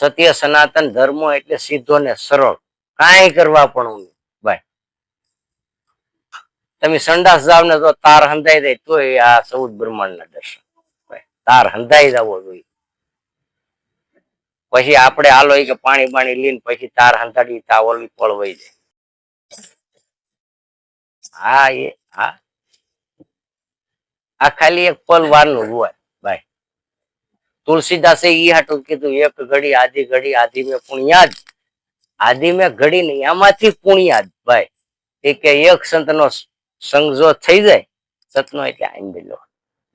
સત્ય, સનાતન ધર્મો એટલે સીધો ને સરળ. કાંઈ કરવા પણ ભાઈ તમે સંડાસ જાવ ને તો તાર હંધાઈ જાય, તોય આ ચૌદ બ્રહ્માંડના દર્શન. ભાઈ તાર હંધાઈ જવો જોઈએ. પછી આપણે ઈ કે પાણી પાણી લઈને પછી તાર હંધાડી તા ઓલી પળ વહી જાય. હા એ, હા. આ ખાલી એક પલ વારનું નું હોય. તુલસીદાસે ઈ હાટું કીધું, એક ઘડી આધી ઘડી આધી મેં પુણ્યાદ. આધી મેં, ઘડી નહીં, આમાંથી પુણ્યાદ, ભાઈ. એ કે એક સંતનો સંગ જો થઈ જાય, સતનો એટલે આંબેલો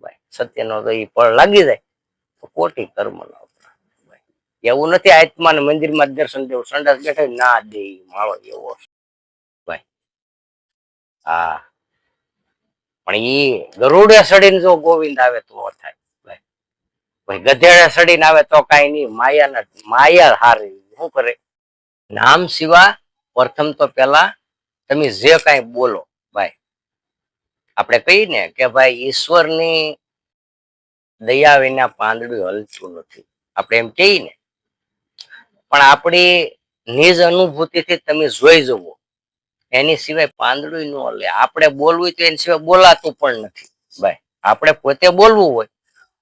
ભાઈ. સત્યનો તો એ પળ લાગી જાય, તો કોટી કર્મ નો એવું નથી, આત્માને મંદિરમાં માં દર્શન દેવું, સંડાસ બેઠા ના દે માળો એવો ભાઈ. હા. પણ ઈ ગરુડે સડીને જો ગોવિંદ આવે તો થાય. ભાઈ ગધેડે સડીને આવે તો કાંઈ નહીં. માયાના, માયા હારી શું કરે? નામ સિવા, પ્રથમ તો પેલા તમે જે કાંઈ બોલો, ભાઈ. આપણે કહીએ ને કે ભાઈ, ઈશ્વરની દયા વિના પાંદડું હલતું નથી. આપણે એમ કહીએ ને. પણ આપણી નિજ અનુભૂતિથી તમે જોઈ જવો એની સિવાય પાંદડું ન હલે. આપણે બોલવું તો એની સિવાય બોલાતું પણ નથી, ભાઈ. આપણે પોતે બોલવું હોય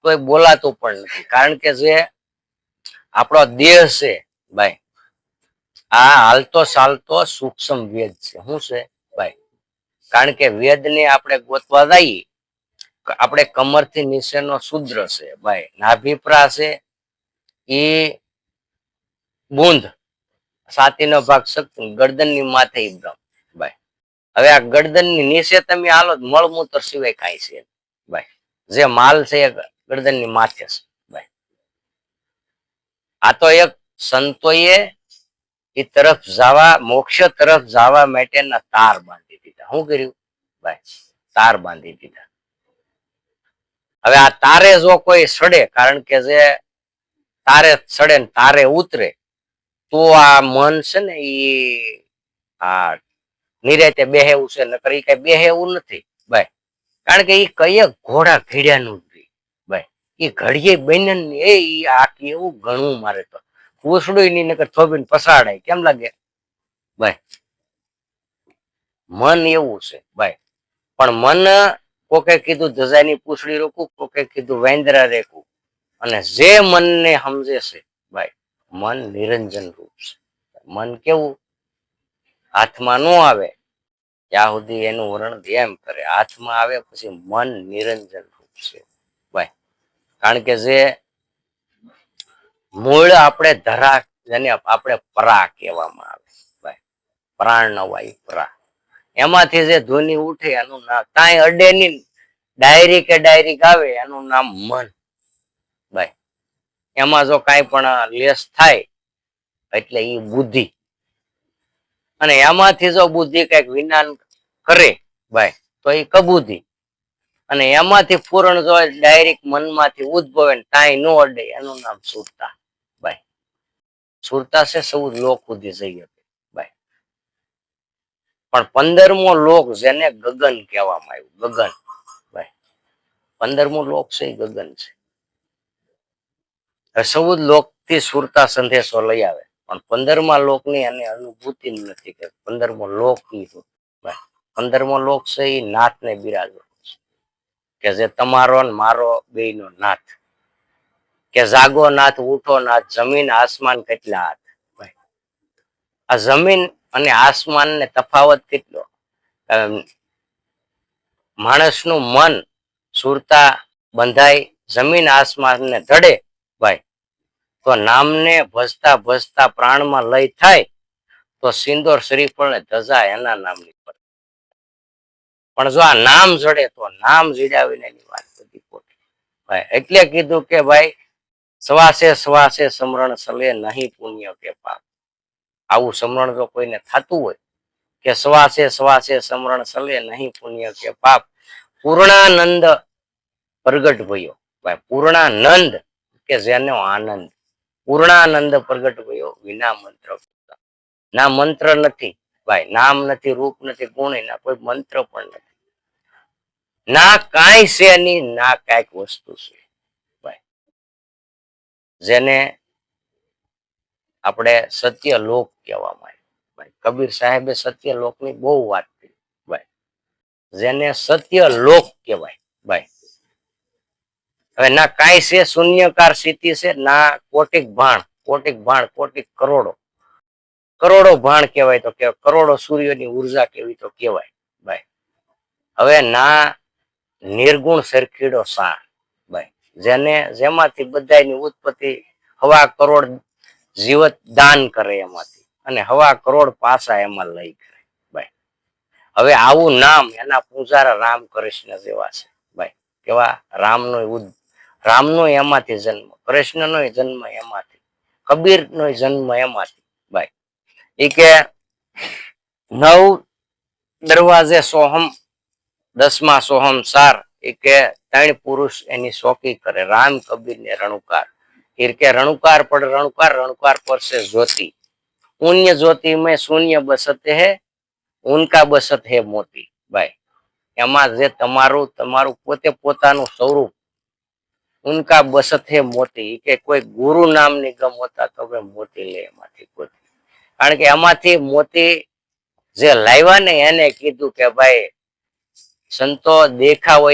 તો એ બોલાતું પણ નથી. કારણ કે જે આપણો દેહ છે, ભાઈ, આ હાલતો ચાલતો સૂક્ષ્મ વેદ છે. શું છે? ભાઈ, કારણ કે વેદને આપણે ગોતવા જઈએ આપણે કમરથી નીચેનો શુદ્ર છે, ભાઈ. નાભિપ્રા છે, એ બુંદ સાતીનો ભાગ શક્તિ, ગરદનની માથે બ્રહ્મ, ભાઈ. હવે આ ગરદનની નીચે તમે હાલો, મળમૂત્ર સિવાય ખાય છે ભાઈ. જે માલ છે ગરદનની માથે આ તો એક સંતોએ એ તરફ જવા, મોક્ષ તરફ જવા માટેના તાર બાંધી દીધા. શું કર્યું? ભાઈ, તાર બાંધી દીધા. હવે આ તારે જો કોઈ સડે, કારણ કે જે તારે સડે ને તારે ઉતરે, તો આ મન છે ને એ આ નિરેતે બેહેવું છે, નકર એ કઈ બેહેવું નથી. ભાઈ, કારણ કે એ કઈ ઘોડા ઘેડ્યાનું ઈ ઘડીએ બન્યા ને એ આ કેવું ઘણું મારે તો. પૂછડું એની નકર થોબીને પસાડાય કેમ લાગે? ભાઈ મન એવું છે ભાઈ પણ મન કોકે કીધું ધજાની પૂછડી રોકું, કોકે કીધું વેન્દ્રા રેકું. અને જે મનને સમજે છે ભાઈ મન નિરંજન રૂપ છે. મન કેવું? હાથમાં ન આવે, ત્યાં સુધી એનું વર્ણન એમ કરે. હાથમાં આવે પછી મન નિરંજન રૂપ છે. કારણ કે જે મૂળ આપણે ધરા, જેને આપણે પરા કહેવામાં આવે પ્રાણ વાયુ પરા. એમાંથી જે ધ્વનિ ઉઠે એનું નામ, કાંઈ અડે નહીં. ડાયરી કે ડાયરી આવે એનું નામ મન. ભાઈ, એમાં જો કાંઈ પણ લેસ થાય, એટલે એ બુદ્ધિ. અને એમાંથી જો બુદ્ધિ કંઈક વિજ્ઞાન કરે, ભાઈ, તો એ કબુદ્ધિ. અને એમાંથી પૂરણ જો ડાયરેક્ટ મનમાંથી ઉદ્ભવે ને કાંઈ ન અડે, એનું નામ સુરતા. બાય. સુરતા છે સૌ લોક સુધી જઈ પણ પંદરમો લોક જેને ગગન કહેવામાં આવ્યું, ગગન. ભાઈ પંદરમો લોક છે ગગન છે. સૌ લોકથી સુરતા સંદેશો લઈ આવે. પણ પંદરમા લોકની એને અનુભૂતિ નથી કે પંદરમો લોકની પંદરમો લોક છે એ નાથને બિરાજો કે જે તમારો મારો બેયનો નાથ. કે જાગો નાથ, ઉઠો નાથ, જમીન, આસમાન કેટલા હાથ? આ જમીન અને આસમાન ને તફાવત કેટલો? માણસનું મન સુરતા બંધાય, જમીન આસમાન ને ધડે, ભાઈ, તો નામને ભજતા ભજતા પ્રાણમાં લય થાય, તો સિંદોર શ્રીફળ ને ધજા એના નામની પણ જો આ નામ જડે તો નામ જીડાવીને એની વાત બધી ખોટી. ભાઈ, એટલે કીધું કે ભાઈ શ્વાસે શ્વાસે સમરણ સલે નહીં પુણ્ય કે પાપ. આવું સમરણ જો કોઈને થતું હોય કે શ્વાસે શ્વાસે સમરણ સલે નહીં પુણ્ય કે પાપ, પૂર્ણાનંદ પ્રગટ ભયો. ભાઈ, પૂર્ણાનંદ કે જેનો આનંદ? પૂર્ણાનંદ પ્રગટ ભયો વિના મંત્ર ના મંત્ર નથી. ભાઈ, નામ નથી, રૂપ નથી, ગુણ ના કોઈ મંત્ર પણ નથી. ના કાંઈ છે ના કાંઈક વસ્તુ છે. જેને આપણે સત્ય લોક કહેવામાં આવે. કબીર સાહેબે સત્ય લોકની બહુ વાત કરી. ભાઈ, જેને સત્ય લોક કહેવાય. ભાઈ, હવે ના કાંઈ છે, શૂન્યકાર સ્થિતિ છે, ના કોટિક ભાણ કોટિક ભાણ, કોટિક કરોડો. કરોડો ભાણ કહેવાય તો કરોડો સૂર્યની ઊર્જા કેવી તો કહેવાય. ભાઈ હવે ના નિર્ગુણ સરખીડો સાર ભાઈ જેને, જેમાંથી બધાની ઉત્પત્તિ હવા કરોડ જીવત દાન કરે એમાંથી અને હવા કરોડ પાસા એમાં લઈ કરે. ભાઈ હવે આવું નામ એના પૂજારા રામ કૃષ્ણ જેવા છે. ભાઈ કેવા? રામનો રામનો એમાંથી જન્મ કૃષ્ણનો જન્મ એમાંથી કબીરનો જન્મ એમાંથી. કે નવ દરવાજે સોહમ, દસમા સોહમ સાર કે ત્રણ પુરુષ એની શોકી કરે, રામ કબીર ને રણુકાર. એ કે રણુકાર પર રણુકાર રણુકાર પર જ્યોતિ. પુણ્ય જ્યોતિ મેં શૂન્ય બસત હે ઉનકા બસત હે મોતી ભાઈ. એમાં જે તમારું તમારું પોતે પોતાનું સ્વરૂપ ઉનકા બસત હે મોતી કે કોઈ ગુરુ નામની ગમ હોતા તો મોતી લે એમાંથી કોઈ. કારણ કે એમાંથી મોતી જે લાવ્યા ને એને કીધું કે ભાઈ, સંતો દેખાવ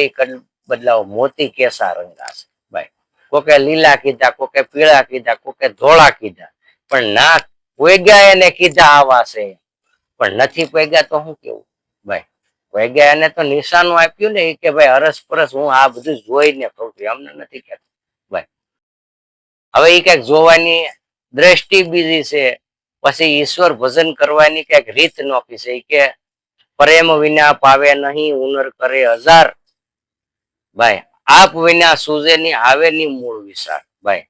બદલાવો. મોતી કેસા રંગાશે ભાઈ, કોકે લીલા કીધા, કોકે પીળા કીધા, કોકે ધોળા કીધા. પણ ના પોગ્યા એને કીધા આવા પણ નથી પોગ્યા તો હું કેવું? ભાઈ પોગ્યા એને તો નિશાનું આપ્યું ને કે ભાઈ અરસ પરસ હું આ બધું જોઈને કહું છું. એમને નથી કહેતો. ભાઈ, હવે એ કંઈક જોવાની દ્રષ્ટિ બીજી છે. પછી ઈશ્વર ભજન કરવાની કંઈક રીત નોખી છે કે, પ્રેમ વિના પાવે નહીં ઉનર કરે હજાર. ભાઈ, આપ વિના સૂજે ની આવે ની મૂળ વિશાળ. ભાઈ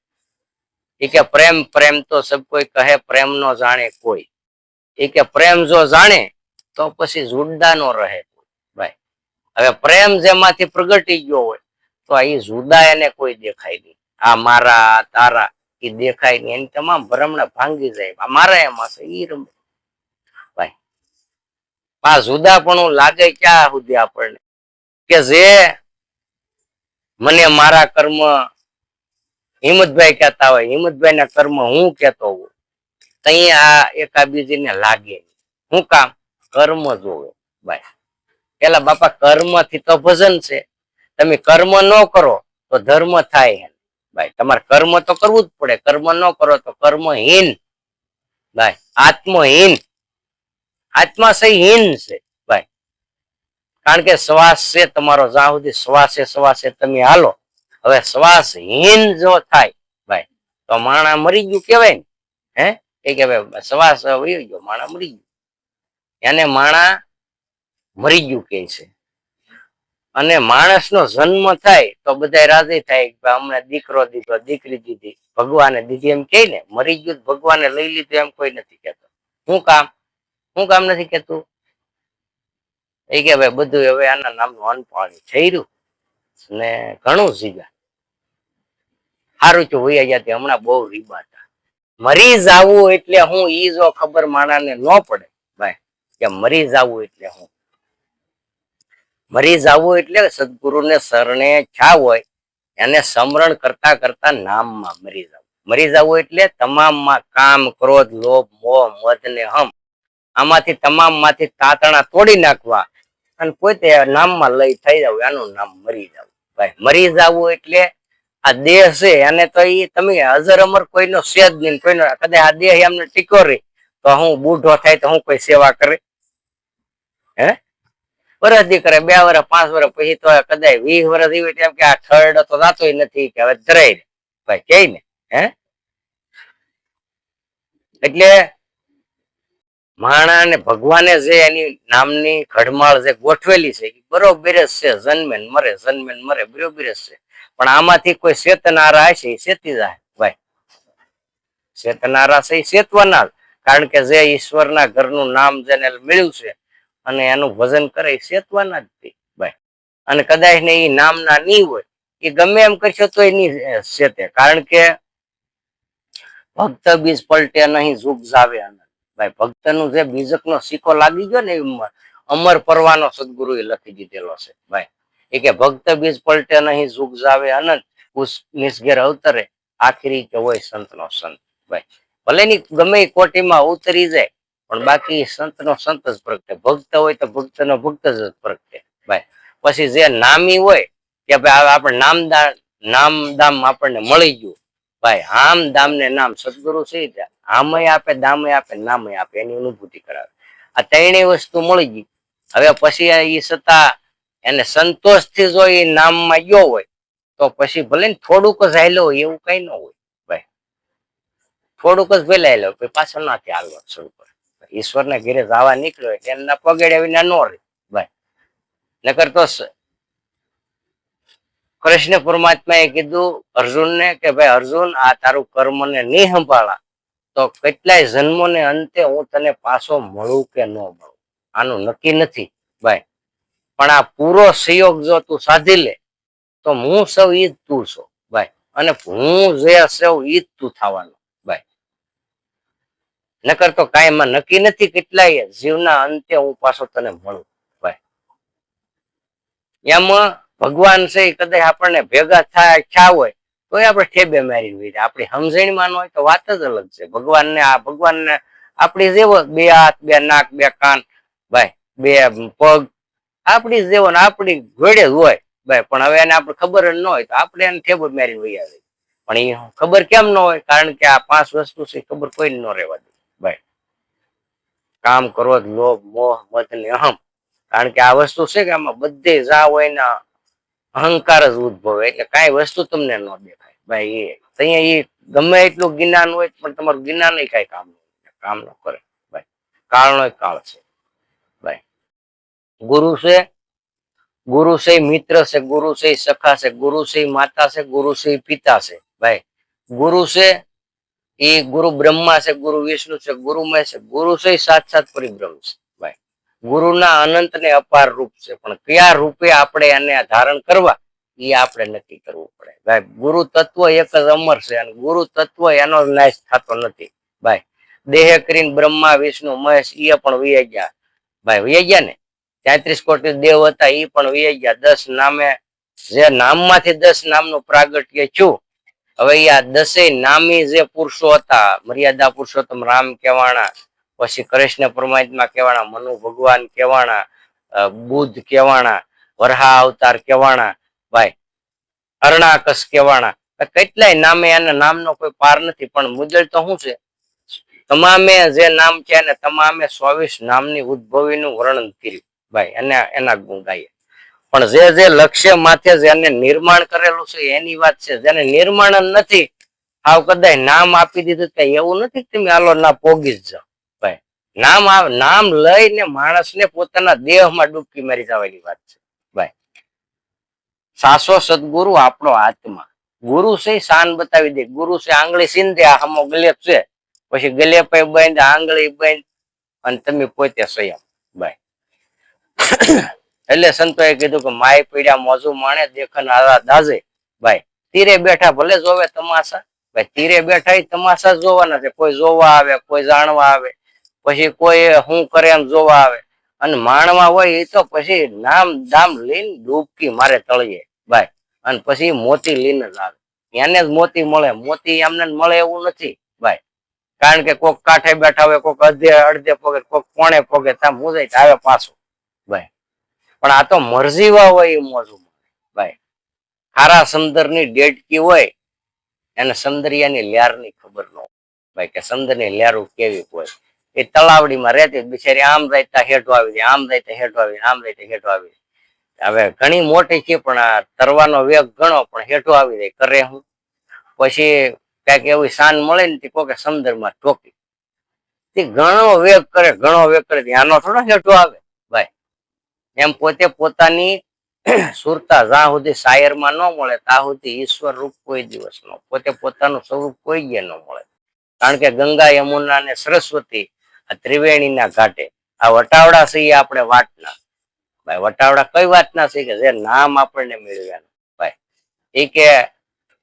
એ કે પ્રેમ પ્રેમ તો સબ કોઈ કહે, પ્રેમ નો જાણે કોઈ. એ કે પ્રેમ જો જાણે, તો પછી જુદા નો રહે ભાઈ, હવે પ્રેમ જેમાંથી પ્રગટી ગયો હોય, તો અહીં જુદા એને કોઈ દેખાય નહીં. આ મારા, તારા એ દેખાય નહીં. એની તમામ ભ્રમણા ભાંગી જાય. મારા એમાં ઈ રમે ભાઈ, આ જુદાપણું લાગે ક્યાં સુધી આપણને? કે જે મને મારા કર્મ, હિંમતભાઈ કહેતા હોય હિંમતભાઈ ના કર્મ હું કેતો હોઉં, તઈ આ એકાબીજીને લાગે હું કામ? કર્મ જોવે. ભાઈ, પેલા બાપા કર્મથી તો ભજન છે. તમે કર્મ ન કરો તો ધર્મ થાય. ભાઈ, તમારે કર્મ તો કરવું જ પડે. કર્મ ન કરો તો કર્મહીન. ભાઈ, આત્મહીન. આત્મા હીન છે. ભાઈ, કારણ કે શ્વાસ છે તમારો. જ્યાં સુધી શ્વાસે શ્વાસે તમે હાલો. હવે શ્વાસ હીન જો થાય, ભાઈ, તો માણા મરી ગયું કેવાય ને. હે? કે ભાઈ શ્વાસ વયો ગયો, માણા મરી ગયું. એને માણા મરી ગયું કે છે. અને માણસનો જન્મ થાય તો બધા રાજી થાય ભાઈ દીકરો દીકરો દીકરી દીધી. ભગવાને દીધી એમ કે ને મરી ગયું ભગવાને લઈ લીધું એમ કોઈ નથી કેતો શું કામ? હું કામ નથી કેતું એ કે ભાઈ બધું હવે આના નામનું અનપાણી થઈ રહ્યું ને ઘણું સીગા સારું છું હોય જ્યાંથી હમણાં બહુ રીબા હતા. મરી જાવું એટલે હું ઈ જો ખબર માણાને ન પડે. ભાઈ, કે મરી જાવું એટલે હું મરી જવું એટલે સદગુરુને શરણે છા હોય, એને સમરણ કરતા કરતા નામમાં મરી જવું મરી જવું એટલે તમામમાં કામ, ક્રોધ, લોભ, મોહ, મધ ને હમ આમાંથી તમામમાંથી તાતણા તોડી નાખવા અને પોતે નામમાં લઈ થઈ જવું, એનું નામ મરી જવું ભાઈ મરી જવું એટલે આ દેહ છે અને તો એ તમે અજર અમર કોઈનો છે નહીં, કોઈનો કદાચ આ દેહ એમને ટીકો રહી, તો હું બુઢો થાય તો હું કોઈ સેવા કરે? હે? વરસદી કરે બે વર્ષ પાંચ વર્ષ પછી તો કદાચ વીસ વર્ષ એવી એમ કે આ થર્ડ તો જાતોય નથી, કે હવે ધરાય ને ભાઈ કે ને, હે? એટલે માણા ને ભગવાને જે એની નામની ઘડમાળ જે ગોઠવેલી છે એ બરોબર છે, જન્મે મરે જન્મે મરે, બરોબર છે. પણ આમાંથી કોઈ ચેતનારા હશે ચેતી જાય, ભાઈ. ચેતનારા છે એ ચેતવાના કારણ કે જે ઈશ્વરના ઘરનું નામ જેને મળ્યું છે અને એનું ભજન કરે શેતવાના જ તે અને કદાચ ને એ નામના નહીં હોય, એ ગમે એમ કરશો તો એ નહીં શેતે. કારણ કે ભક્ત બીજ પલટે નહીં જુગ જાવે ભાઈ, ભક્તનું જે બીજકનો સિક્કો લાગી ગયો ને અમર પરવાનો સદગુરુ એ લખી દીધેલો છે, ભાઈ. એ કે ભક્ત બીજ પલટે નહીં જુગ જાવે અનંત ઉસ નિસ્ઘેર અવતરે, આખરી કે હોય સંતનો સંત, ભાઈ. ભલે ની ગમે કોટીમાં ઉતરી જાય પણ બાકી સંતનો સંત જ પ્રગટે ભક્ત હોય તો ભક્તનો ભક્ત જ પ્રગટે ભાઈ, પછી જે નામી હોય, કે ભાઈ આપણે નામ દામ આપણને મળી ગયું. ભાઈ આમ દામ ને નામ સદગુરુ છે. આમય આપે, દામય આપે, નામય આપે, એની અનુભૂતિ કરાવે. આ ત્રણેય વસ્તુ મળી ગઈ. હવે પછી એ સત્તા એને સંતોષથી જો એ નામમાં ગયો હોય, તો પછી ભલે ને થોડુંક જ હાલ્યો હોય, એવું કઈ ન હોય. ભાઈ, થોડુંક જ ભલે હાલ્યો પાછળ નાથી હાલવા શરૂ કરે. ઈશ્વરને ઘેરે જવા નીકળ્યો એટલે એમના પગડ્યા વિના ન ભાઈ નકર તો કૃષ્ણ પરમાત્માએ કીધું અર્જુનને કે ભાઈ, અર્જુન, આ તારું કર્મને નહીં સંભાળા. તો કેટલાય જન્મોને અંતે હું તને પાછો મળું કે ન મળું? આનું નક્કી નથી. ભાઈ પણ આ પૂરો સહયોગ જો તું સાધી લે, તો હું સૌ ઈ જ તું છો. ભાઈ અને હું જે સૌ ઈ જ તું થવાનો. નકર તો કાંઈ એમાં નક્કી નથી કેટલાય જીવના અંતે હું પાછો તને મળું, ભાઈ. એમાં ભગવાન છે એ કદાચ આપણને ભેગા થાય ખ્યા હોય તો આપણે ઠેબે મારી હોય આપણી સમજણમાં હોય તો વાત જ અલગ છે. ભગવાનને આ, ભગવાનને આપણી જેવો બે હાથ, બે નાક, બે કાન, ભાઈ, બે પગ, આપણી જેવો ને આપણી ઘોડે હોય, ભાઈ. પણ હવે એને આપણે ખબર ન હોય તો આપણે એને ઠેબો મારી વહી પણ એ ખબર કેમ ન હોય? કારણ કે આ પાંચ વસ્તુ છે ખબર કોઈ ન રહેવા કામ ક્રોધ લોભ, મોહ, મત ને અહમ. કારણ કે આ વસ્તુ છે કે આમાં બધે જા હોય ને અહંકાર જ ઉદભવે. એટલે કાંઈ વસ્તુ તમને ન દેખાય. ભાઈ, એ અહીંયા એ ગમે એટલું જ્ઞાન હોય, પણ તમારું જ્ઞાન કઈ કામ ન કામ ન કરે. ભાઈ કાળનો કાળ છે. ભાઈ, ગુરુ છે ગુરુ છે મિત્ર છે, ગુરુ છે સખા છે, ગુરુ છે માતા છે, ગુરુ છે પિતા છે. ભાઈ, ગુરુ છે એ ગુરુ બ્રહ્મા છે, ગુરુ વિષ્ણુ છે, ગુરુ મહેશ છે, ગુરુ છે સાત સાત પરિબ્રહ્મ છે. ભાઈ, ગુરુના અનંત ને અપાર રૂપ છે, પણ કયા રૂપે આપણે એને ધારણ કરવા, એ આપણે નક્કી કરવું પડે. ભાઈ, ગુરુ તત્વ એક જ અમર છે અને ગુરુ તત્વ એનો નાશ થતો નથી. ભાઈ, દેહ કરીને બ્રહ્મા, વિષ્ણુ, મહેશ એ પણ વિય ગયા. ભાઈ વિય ગયા ને? તેત્રીસ કોટી દેવ હતા એ પણ વિય ગયા. દસ નામે, જે નામમાંથી દસ નામનું પ્રાગટ્ય થયું હવે આ દસે નામી જે પુરુષો હતા, મર્યાદા પુરુષોત્તમ રામ કેવાણા પછી કૃષ્ણ પરમાત્મા કેવાણા મનુ ભગવાન કેવાણા બુદ્ધ કહેવાણા, વરહા અવતાર કેવાણા ભાઈ, અરણાકસ કેવાણા કેટલાય નામે એના નામનો કોઈ પાર નથી, પણ મુદ્દલ તો શું છે? તમામે જે નામ છે એને તમામે ચોવીસ નામની ઉદ્ભવીનું વર્ણન કર્યું. ભાઈ એને એના ગુણ ગાઈએ. પણ જે જે લક્ષ્ય માથે જેને નિર્માણ કરેલું છે, એની વાત છે. જેને નિર્માણ નથી, આવ કદાચ નામ આપી દીધું કઈ એવું નથી તમે આલો ના પોગી જ જાઓ. ભાઈ, નામ નામ લઈને માણસને પોતાના દેહમાં ડૂબકી મારી જવાની વાત છે. ભાઈ, સાસો સદગુરુ આપણો આત્મા. ગુરુ છે શાન બતાવી દે. ગુરુ છે આંગળી સિંધે આ ગલેપ છે. પછી ગલેપ બંધ, આંગળી બંધ, અને તમે પોતે સંયમ એટલે સંતોએ કીધું કે માય પીડ્યા મોજું માણે, દેખન દાજે. ભાઈ, તીરે બેઠા ભલે જોવે તમાશા, ભાઈ, તીરે બેઠા ઈ તમાશા જોવાના છે. કોઈ જોવા આવે, કોઈ જાણવા આવે, પછી કોઈ શું કરે એમ જોવા આવે. અને માણવા હોય એ તો પછી નામ દામ લઈને ડૂબકી મારે તળીએ, ભાઈ. અને પછી મોતી લઈને જ આવે. એને જ મોતી મળે. મોતી એમને મળે એવું નથી, ભાઈ. કારણ કે કોક કાંઠે બેઠા હોય, કોક અડધે અડધે પગે, કોક કોણે પગે ત્યાં મુજાય આવે પાછું, ભાઈ. પણ આ તો મરજીવા હોય એ મોજું ભાઈ. ખારા સમંદરની ડેટકી હોય એને સમંદરિયાની લ્યારની ખબર ન ભાઈ, કે સમંદરની લ્યારું કેવી હોય? એ તળાવડીમાં રહેતી બિચારી આમ રહેતા હેઠો આવી જાય, આમ રહેતા હેઠો આવી આમ રહેતા હેઠો આવી. હવે ઘણી મોટી છે, પણ આ તરવાનો વેગ ઘણો, પણ હેઠો આવી જાય, કરે હું? પછી કંઈક એવી શાન મળે ને કોકે સમંદરમાં ટોકી તે ઘણો વેગ કરે, ઘણો વેગ કરે આનો થોડો હેઠો આવે. એમ પોતે પોતાની સુરતા જ્યાં સુધી શાયરમાં ન મળે, ત્યાં સુધી ઈશ્વર રૂપ કોઈ દિવસ ન પોતે પોતાનું સ્વરૂપ કોઈ ગે ન મળે. કારણ કે ગંગા યમુના ને સરસ્વતી આ ત્રિવેણીના ઘાટે. આ વટાવડા છીએ આપણે વાટના. ભાઈ, વટાવડા કઈ વાતના છે કે જે નામ આપણને મેળવ્યા ભાઈ એ કે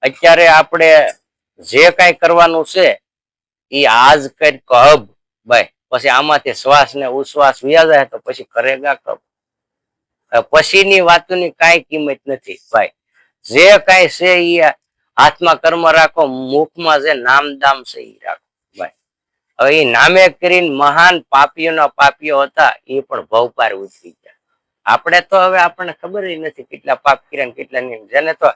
અત્યારે આપણે જે કઈ કરવાનું છે એ આજ કઈ કબ. ભાઈ, પછી આમાંથી શ્વાસ ને ઉશ્વાસ વ્યા જાય તો પછી કરેગા કબ? પછીની વાતોની કાંઈ કિંમત નથી, ભાઈ. જે કાંઈ છે એ હાથમાં કર્મ રાખો, મુખમાં જે નામ દામ છે એ રાખો, ભાઈ. હવે એ નામે કરીને મહાન પાપીઓના પાપીઓ હતા એ પણ ભવપાર ઉતરી ગયા. આપણે તો હવે આપણને ખબર નથી કેટલા પાપ કર્યા કેટલા નહીં. જેને તો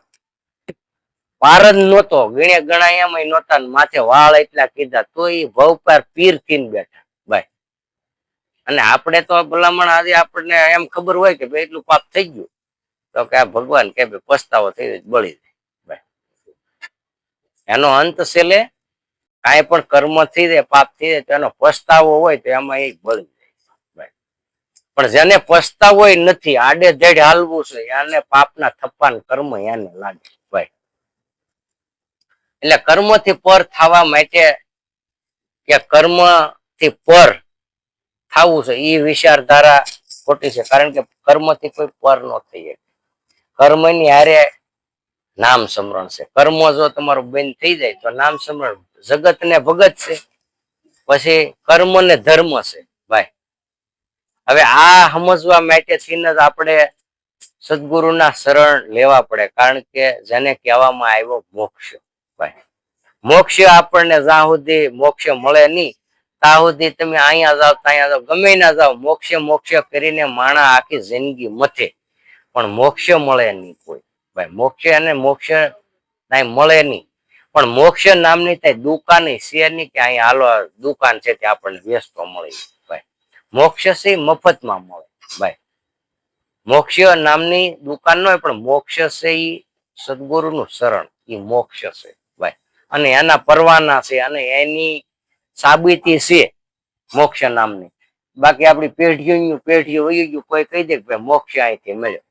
પાર જ નહોતો ગણે ગણાય એમાં નહોતા માથે વાળ એટલા કીધા, તો એ ભવપાર પીર થઈને બેઠા, ભાઈ. અને આપણે તો ભલામણ આજે આપણને એમ ખબર હોય કે ભાઈ એટલું પાપ થઈ ગયું. તો કે આ ભગવાન કે ભાઈ પસ્તાવો થઈ બળી જાય. એનો અંત છેલ્લે કાંઈ પણ કર્મ થઈ જાય, પાપ થઈ જાય, તો એનો પસ્તાવો હોય તો એમાં એ બળી જાય. પણ જેને પસ્તાવો નથી, આડે ધેડ હાલવું છે, એને પાપના થપ્પા ને કર્મ એને લાગે. ભાઈ એટલે કર્મથી પર થવા માટે કે કર્મથી પર થવું છે એ વિચારધારા ખોટી છે. કારણ કે કર્મથી કોઈ પર ન થઈ શકે. કર્મની હારે નામ સમરણ છે. કર્મ જો તમારું બંધ થઈ જાય તો નામ સમરણ જગત ને ભગત છે. પછી કર્મ ને ધર્મ છે, ભાઈ. હવે આ સમજવા માટે થઈને જ આપણે સદગુરુના શરણ લેવા પડે. કારણ કે જેને કહેવામાં આવ્યો મોક્ષ, ભાઈ. મોક્ષ આપણને જ્યાં સુધી મોક્ષ મળે નહીં ત્યાં તમે અહીંયા જાઓ, ત્યાં જાઓ. ગમે ના જાઓ, મોક્ષ મોક્ષ કરીને માણા આખી જિંદગી મથે. પણ મોક્ષ મળે નહીં કોઈ. ભાઈ, મોક્ષ અને મોક્ષ કાંઈ મળે નહીં. પણ મોક્ષ નામની ત્યાં દુકાન નહીં કે અહીંયા હાલો દુકાન છે તે આપણને વ્યસ્ત મળે ભાઈ, મોક્ષ છે મફતમાં મળે. ભાઈ, મોક્ષ નામની દુકાન ન હોય, પણ મોક્ષ છે એ સદગુરુનું શરણ. એ મોક્ષ છે. ભાઈ, અને એના પરવાના છે. અને એની સાબિતી છે મોક્ષ નામની. બાકી આપણી પેઢીઓ પેઢીઓ વહી ગયું, કોઈ કહી દે કે મોક્ષ અહીંથી મળ્યો.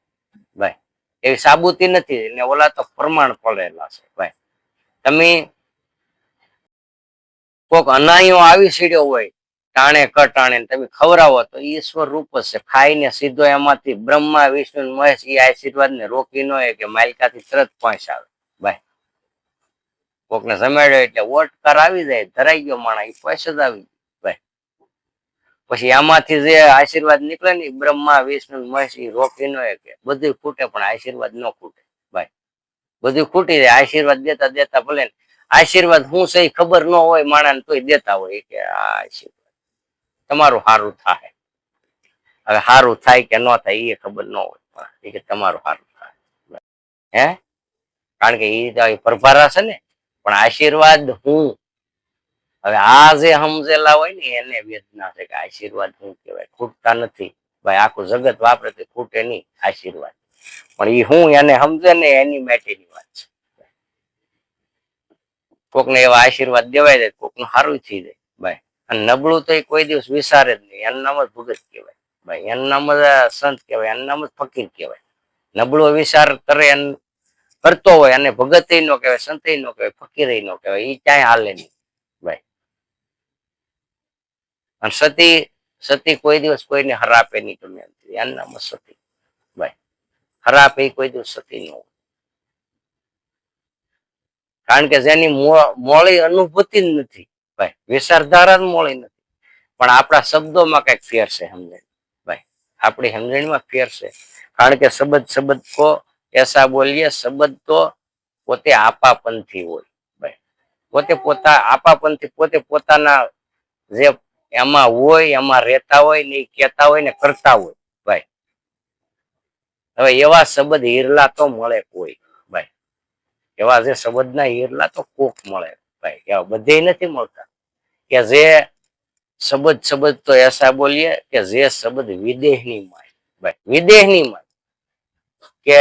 ભાઈ, એવી સાબુતી નથી ને ઓલા તો પ્રમાણ પડેલા છે, ભાઈ. તમે કોક અનાયો આવી સીડ્યો હોય, ટાણે કટાણે તમે ખવડાવો તો ઈશ્વર રૂપ જ છે. ખાઈને સીધો એમાંથી બ્રહ્મા, વિષ્ણુ, મહેશ એ આશીર્વાદ ને રોકી ન હોય કે માલિકાથી તરત પહોંચ આવે ભાઈ કોકને જમાડ્યો એટલે વોટ આવી જાય, ધરાઈ ગયો માણા એ પૈસા જ આવી ગયો પછી આમાંથી જે આશીર્વાદ નીકળે ને બ્રહ્મા, વિષ્ણુ મહેશ રોકી નો કે બધું ખૂટે પણ આશીર્વાદ ન ખૂટે. ભાઈ. બધું ખૂટી જાય, આશીર્વાદ દેતા દેતા ભલે આશીર્વાદ હું છે ખબર ન હોય માણસ તોય દેતા હોય કે આ આશીર્વાદ. તમારું સારું થાય. હવે સારું થાય કે ન થાય એ ખબર ન હોય પણ, એ કે તમારું સારું થાય. હે? કારણ કે એ પરભારા છે ને પણ આશીર્વાદ હું? હવે આ જે સમજેલા હોય ને, એને વેદના છે કે આશીર્વાદ હું કહેવાય? ખૂટતા નથી. ભાઈ, આખું જગત વાપરે તે ખૂટે નહીં આશીર્વાદ. પણ એ હું એને સમજે ને એની માટેની વાત છે. કોકને એવા આશીર્વાદ દેવાય જાય, કોકનું સારું થઈ જાય. ભાઈ, અને નબળું તો એ કોઈ દિવસ વિચારે જ નહીં. એનું નામ જ ભગત કહેવાય. ભાઈ, એનું નામ જ સંત કહેવાય, એનું નામ જ ફકીર કહેવાય. નબળો વિચાર કરે એન કરતો હોય અને ભગત નો કહેવાય, સંત નો કહેવાય, ફકીર નો કહેવાય એ ક્યાંય હાલે નહીં. ભાઈ. અને સતી સતી કોઈ દિવસ કોઈને હરાપે નહીં તમે એમ. નામ સતી. ભાઈ, હરાપે કોઈ દિવસ સતી ન કારણ કે જેની મોળી અનુભૂતિ નથી. ભાઈ વિચારધારા મોળી નથી. પણ આપણા શબ્દોમાં કંઈક ફેર છે સમજણ ભાઈ, આપણી સમજણીમાં ફેર છે. કારણ કે શબ્દ શબ્દ કો એસા બોલીએ શબ્દ તો પોતે આપાપંથી હોય. પોતે પોતા આપાપંથી પોતે પોતાના જે એમાં હોય, એમાં રહેતા હોય ને કેતા હોય ને કરતા હોય. ભાઈ, હવે એવા શબ્દ હીરલા તો મળે કોઈ. ભાઈ, એવા જે શબ્દના હીરલા તો કોક મળે. ભાઈ, એવા બધે નથી મળતા. કે જે શબ્દ શબ્દ તો એસા બોલીએ કે જે શબ્દ વિદેહની માય. ભાઈ, વિદેહની માય. કે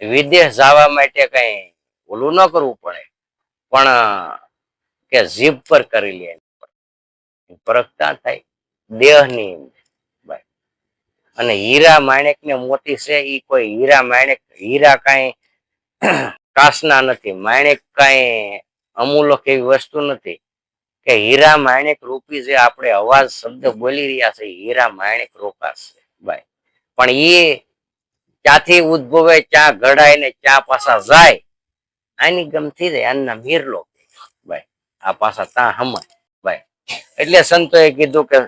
વિદેશ જવા માટે કઈ ઓલું ન કરવું પડે. પણ કે જીભ પર કરી લે. પરખતા થાય? દેહની ભાઈ અને હીરા માણેક ને મોતી છે એ કોઈ હીરા માણેક, હીરા કાંઈ કાસના નથી. માણેક કાંઈ અમૂલક એવી વસ્તુ નથી. કે હીરા માણેક રૂપી જે આપણે અવાજ, શબ્દ બોલી રહ્યા છે, હીરા માણેક રોકાશે. ભાઈ પણ એ ક્યાંથી ઉદ્ભવે ચા ઘડાય ને ચા પાછા જાય. આની ગમતી જાય આના મીરલો ભાઈ, આ પાછા ત્યાં હમાય ભાઈ, એટલે સંતોએ કીધું કે,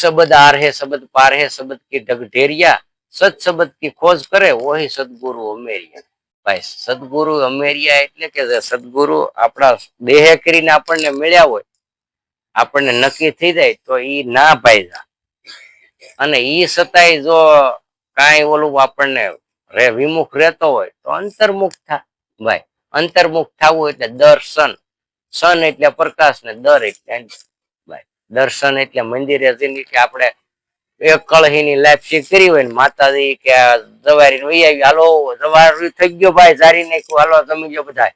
શબ્દ આર હે શબ્દ પાર કી ઢગ ઢેરિયા. સત શબ્દ કી ખોજ કરે, ઓહી સદગુરુ અમેરિયા. ભાઈ, સદગુરુ અમેરિયા એટલે કે સદગુરુ આપણા દેહે કરીને આપણને મળ્યા હોય, આપણને નક્કી થઈ જાય તો ઈ ના પાયજા અને ઈ સતાય જો કાંઈ ઓલું આપણને રે વિમુખ રહેતો હોય તો અંતર્મુખ થા, ભાઈ. અંતર્મુખ થવું એટલે દર્શન. સન એટલે પ્રકાશ ને દર એટલે ભાઈ. દર્શન એટલે મંદિરે જઈને આપણે એક કળહીની લાપસી કરી હોય ને, માતાજી કે જવારી વહી હાલો, જવારી થઈ ગયો ભાઈ જારી નાખ્યું, હાલો, જમી ગયો બધા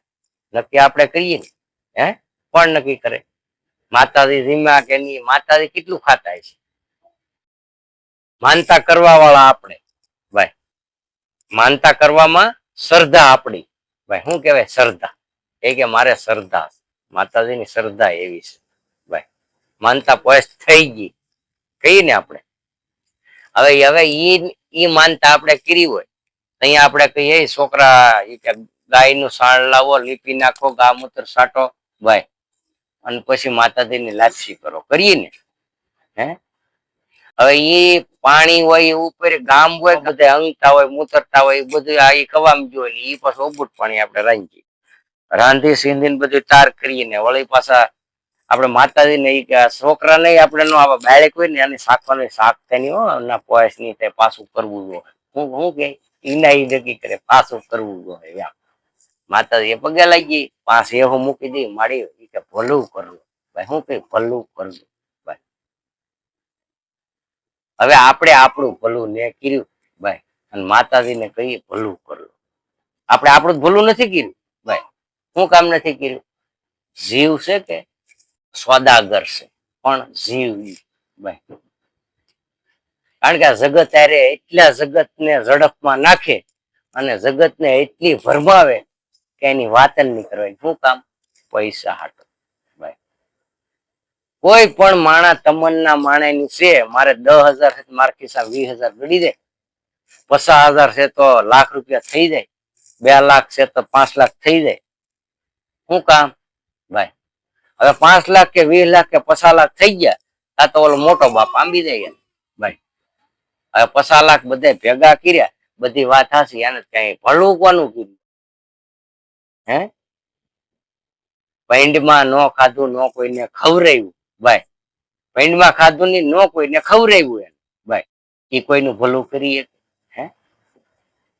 નક્કી આપણે કરીએ ને, હે? કોણ નક્કી કરે. માતાજી જીમ્યા કે નહીં, માતાજી કેટલું ખાતા છે માનતા કરવા વાળા આપણે. માનતા કરવામાં શ્રદ્ધા આપણી. ભાઈ, શું કહેવાય શ્રદ્ધા? એ કે મારે શ્રદ્ધા માતાજીની શ્રદ્ધા એવી છે. ભાઈ, માનતા પોસ થઈ ગઈ. કહીએ ને આપણે. હવે હવે ઈ ઈ માનતા આપણે કરી હોય. અહીંયા આપણે કહીએ છોકરા, ઈ કે ગાયનું સાણ લાવો, લીપી નાખો, ગામૂત્ર સાટો. ભાઈ, અને પછી માતાજીની લાપસી કરો. કરીએ ને. હે? હવે ઈ પાણી હોય એ ઉપર ગામ હોય, બધા અંગતા હોય, મૂતરતા હોય બધું આ ઈ કવામ જોઈ ઈ પાછું ઓબુટ પાણી આપણે રાંધી રાંધી સીંધી બધું તાર કરીએ ને વળી પાછા આપણે માતાજીને કે છોકરા નહીં, આપણે નો આવા બાળક હોય ને એની શાકવાનું શાક તેની હો, ના પોયસની પાછું કરવું જોઈએ હું હું કે, ઈના ઈ નક્કી કરે, પાછું કરવું જોઈએ એમ. માતાજી પગે લાગી પાસે એવું મૂકી દઈ માડી કે ભલું કરવું. ભાઈ હું કઈ ભલું કરવું હવે આપણે આપણું ભલું ને કર્યું, ભાઈ. અને માતાજીને કહીએ, ભલું કરવું આપણે આપણું જ ભલું નથી કર્યું, ભાઈ. શું કામ નથી કર્યું? જીવ છે કે સોદાગર છે, પણ જીવ ભાઈ. કારણ કે આ જગત ત્યારે એટલા જગતને ઝડપમાં નાખે અને જગતને એટલી ભરમાવે કે એની વાત નહીં કરવાની. શું કામ? પૈસા હાટો. કોઈ પણ માણા તમન્ના માણેની છે, મારે દસ હજાર છે મારા ખિસ્સા વીસ હજાર ગડી જાય. પચાસ હજાર છે તો લાખ રૂપિયા થઈ જાય. બે લાખ છે તો પાંચ લાખ થઈ જાય. શું કામ? ભાઈ, હવે પાંચ લાખ કે વીસ લાખ કે પચાસ લાખ થઈ ગયા, આ તો ઓલો મોટો બાપ આંબી જાય ભાઈ, હવે પચાસ લાખ બધા ભેગા કર્યા, બધી વાત હાસી એને કઈ ભળવું કોનું કીધું હે? પૈંડમાં નો ખાધું, ન કોઈને ખવરાયું ભાઈ, પૈંડમાં ખાધું નહીં નો કોઈને ખવડાવ્યું એને. ભાઈ એ કોઈનું ભલું કરી હે?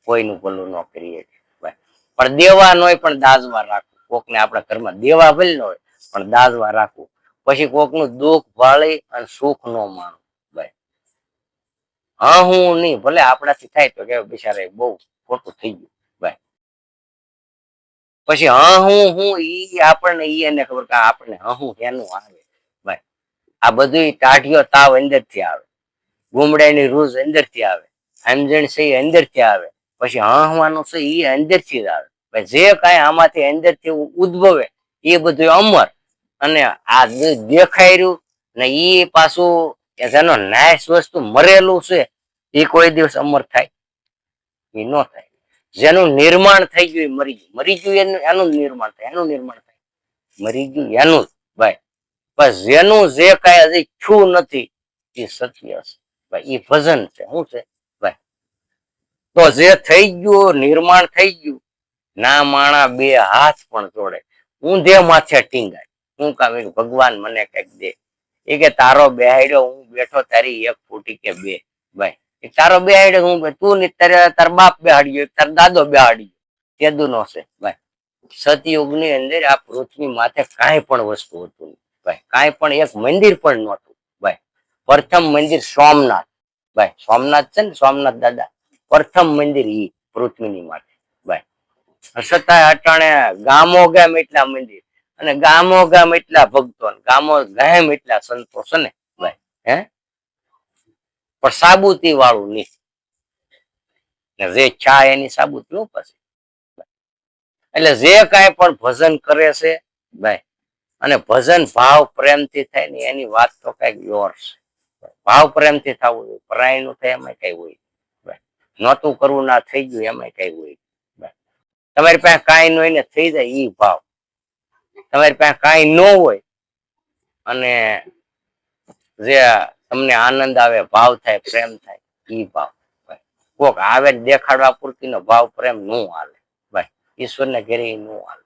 કોઈનું ભલું ન કરી શકે, ભાઈ. પણ દેવા ન હોય પણ દાજવા રાખવું. કોકને આપણા ઘરમાં દેવા ભલે ન હોય, પણ દાજવા રાખવું. પછી કોકનું દુઃખ ભાળી અને સુખ નો માણવું ભાઈ. હા, હું નહીં, ભલે આપણાથી થાય તો કે બિચારે બહુ ખોટું થઈ ગયું, ભાઈ. પછી હા, હું હું, ઈ આપણને, ઈ એને ખબર કે આપણને હા, હું એનું આવે. આ બધું ટાઢિયો તાવ અંદરથી આવે. ગુમડાની રૂઝ અંદરથી આવે. સમજણ છે એ અંદરથી આવે. પછી હવાનું છે એ અંદરથી જ આવે. જે કાંઈ આમાંથી અંદરથી ઉદ્ભવે એ બધું અમર. અને આ દેખાય રહ્યું ને એ પાછું જેનો નાશ વસ્તુ મરેલું છે, એ કોઈ દિવસ અમર થાય. એ ન થાય. જેનું નિર્માણ થઈ ગયું એ મરી ગયું. મરી ગયું એનું એનું નિર્માણ થાય. એનું નિર્માણ થાય. મરી ગયું એનું જ. ભાઈ બસ જેનું જે કાંઈ હજી છું નથી, એ સત્ય છે. ભાઈ એ ભજન છે. શું છે? ભાઈ, તો જે થઈ ગયું, નિર્માણ થઈ ગયું, ના માણા બે હાથ પણ જોડે ઊંધે માથે ટીંગાય. હું કામ ભગવાન મને કંઈક દે. એ કે તારો બેહાડ્યો હું બેઠો તારી એક ફૂટી કે બે. ભાઈ તારો બેહાડ્યો હું તું ને તારે બાપ બેહાડ્યો, તાર દાદો બેહાડ્યો. તેદુ નો છે. ભાઈ સતયુગની અંદર આ પૃથ્વી માથે કાંઈ પણ વસ્તુ હતું નહીં. ભાઈ, કાંઈ પણ એક મંદિર પણ નહોતું, ભાઈ. પ્રથમ મંદિર સોમનાથ, ભાઈ. સોમનાથ છે ને, સોમનાથ દાદા. પ્રથમ મંદિર ઈ, પૃથ્વીની માટે ભાઈ. છતાં અટાણે ગામો ગામ એટલા મંદિર અને ગામો ગામ એટલા ભક્તો ગામો ગામ એટલા સંતો ને, ભાઈ. હે? પણ સાબુતી વાળું નહીં. જે ચા એની સાબુતી પછી એટલે જે કાંઈ પણ ભજન કરે છે, ભાઈ અને ભજન ભાવ પ્રેમથી થાય ને એની વાત તો કંઈક યોર છે. ભાવ પ્રેમથી થવું જોઈએ પરાયણું થાય એમાં કઈ હોય. નહોતું કરવું ના થઈ ગયું એમાં કઈ હોય. તમારી પાસે કાંઈ ન હોય ને થઈ જાય ઈ ભાવ. તમારી પાસે કાંઈ ન હોય અને જે તમને આનંદ આવે, ભાવ થાય, પ્રેમ થાય, ઈ ભાવ. કોક આવે દેખાડવા પૂરતી ભાવ પ્રેમનું હાલે. ભાઈ ઈશ્વરને ઘેરે નો આવે